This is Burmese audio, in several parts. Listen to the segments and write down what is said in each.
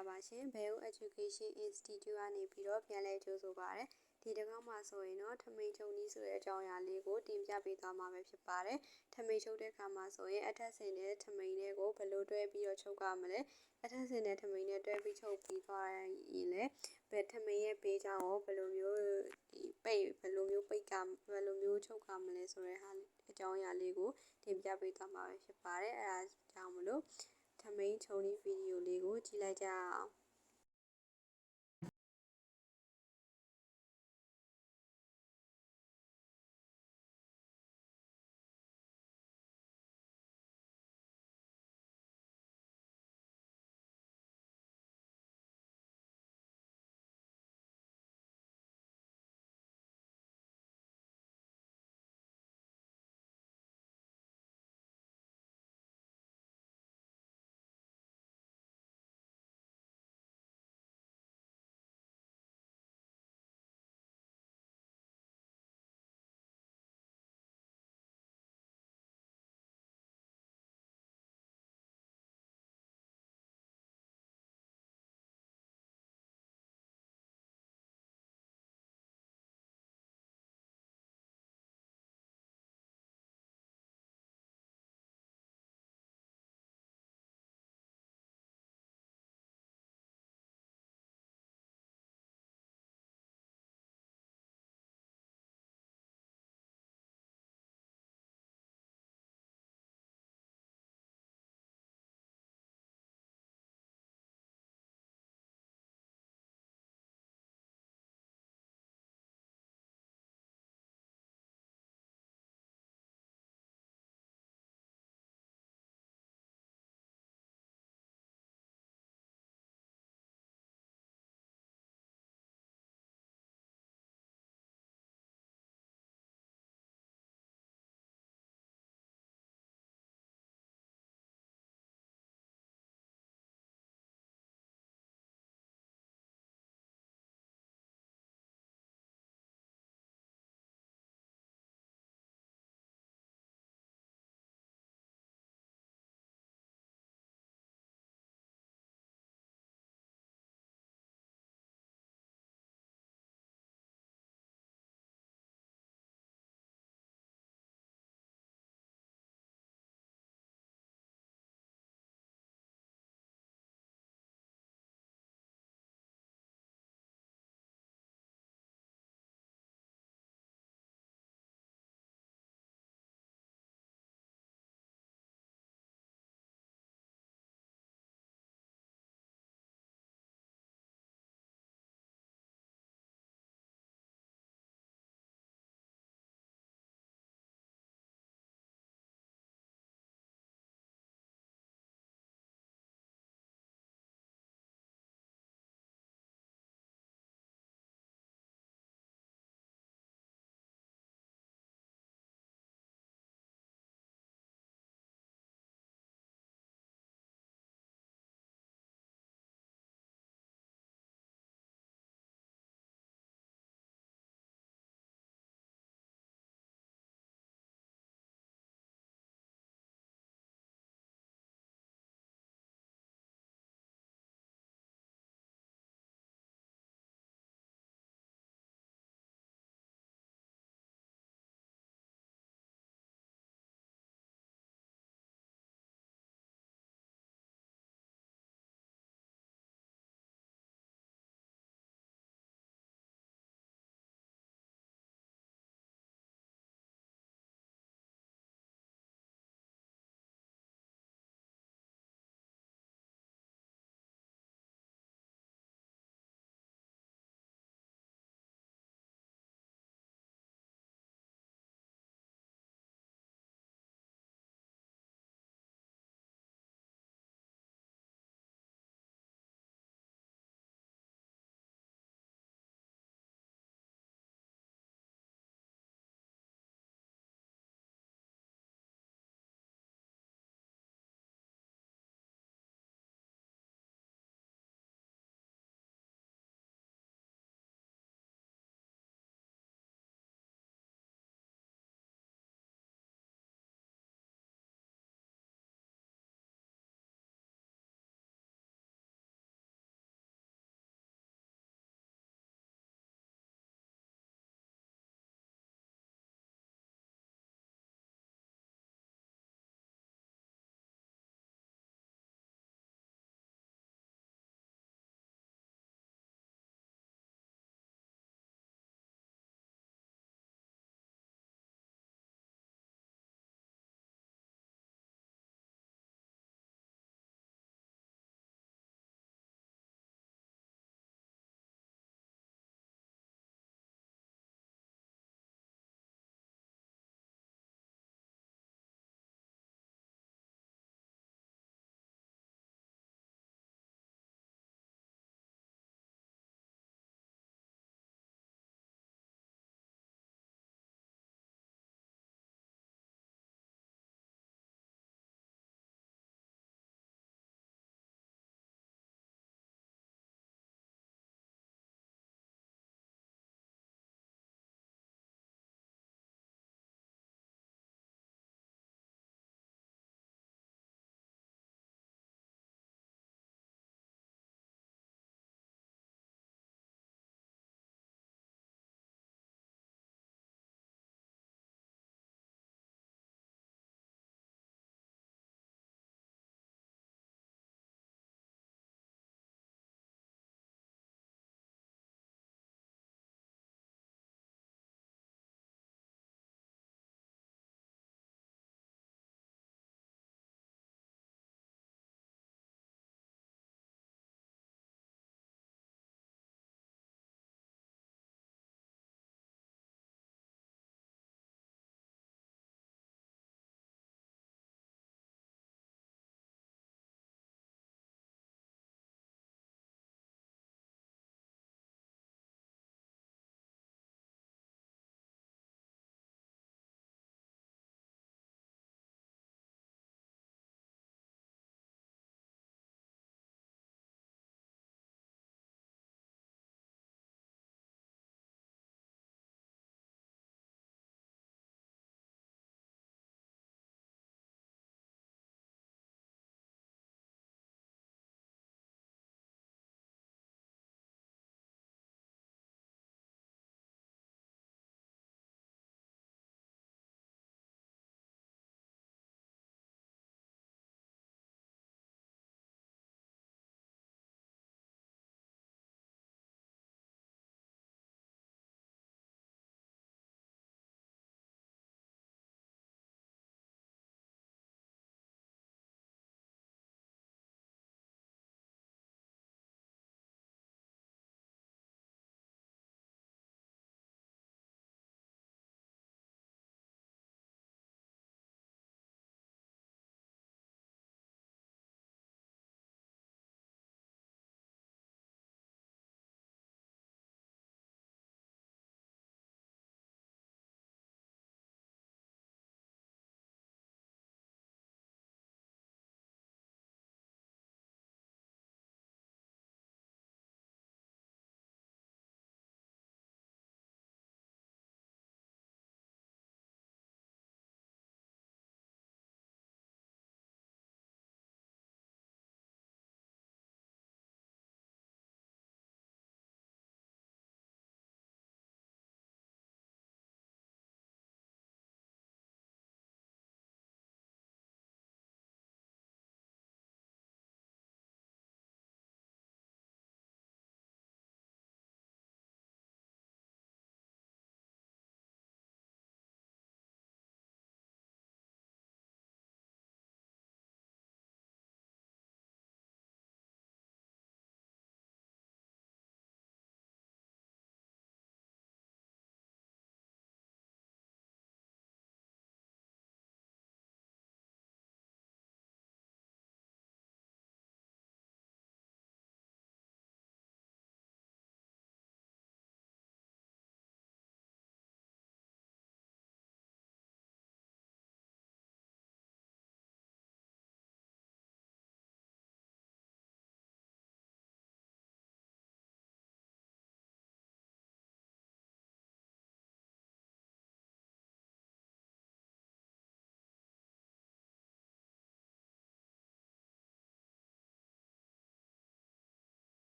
္ဂလာပါရှင် Bell Education Institute ကနေပြီးတော့ပြန်လည်ကြိုဆိုပါရစေဒီတစ်ခါမှဆိုရင်တော့ထမိန်ချုပ်နည်းဆိုတဲ့အကြောင်းအရာလေးကိုတင်ပြပေးသွားမှာပဲဖြစ်ပါတယ်ထမိန်ချုပ်တဲ့အခါမှာဆိုရင်အထက်ဆင်တဲ့ထမိန်တွေကိုဘယ်လိုတွဲပြီးတော့ချုပ်ရမလဲအထက်ဆင်တဲ့ထမိန်နဲ့တွဲပြီးချုပ်ပြီးသွားရင်လည်းဘယ်ထမိန်ရဲ့ဘေးကြောင့်ကိုဘယ်လိုမျိုးဒီပိတ်ဘယ်လိုမျိုးပိတ်ကဘယ်လိုမျိုးချုပ်ကမလဲဆိုတဲ့ဟာအကြောင်းအရာလေးကိုတင်ပြပေးသွားမှာပဲဖြစ်ပါတယ်အဲဒါကြောင့်မလို့ ထမိန်ချုံနည်းဗီဒီယိုလေးကိုကြည့်လိုက်ကြအောင်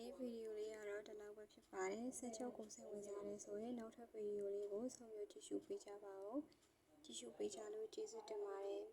နေ့ဗီဒီယိုလေးကတော့ဒီလောက်ပဲဖြစ်ပါတယ်ဆက်ချုပ်ကိုစိတ်ဝင်စားတယ်ဆိုရင်နောက်ထပ်ဗီဒီယိုလေးကိုဆုံးဖြတ်ကြည့်ရှုပေးကြပါဦးကြည့်ရှုပေးကြလို့ကျေးဇူးတင်ပါတယ်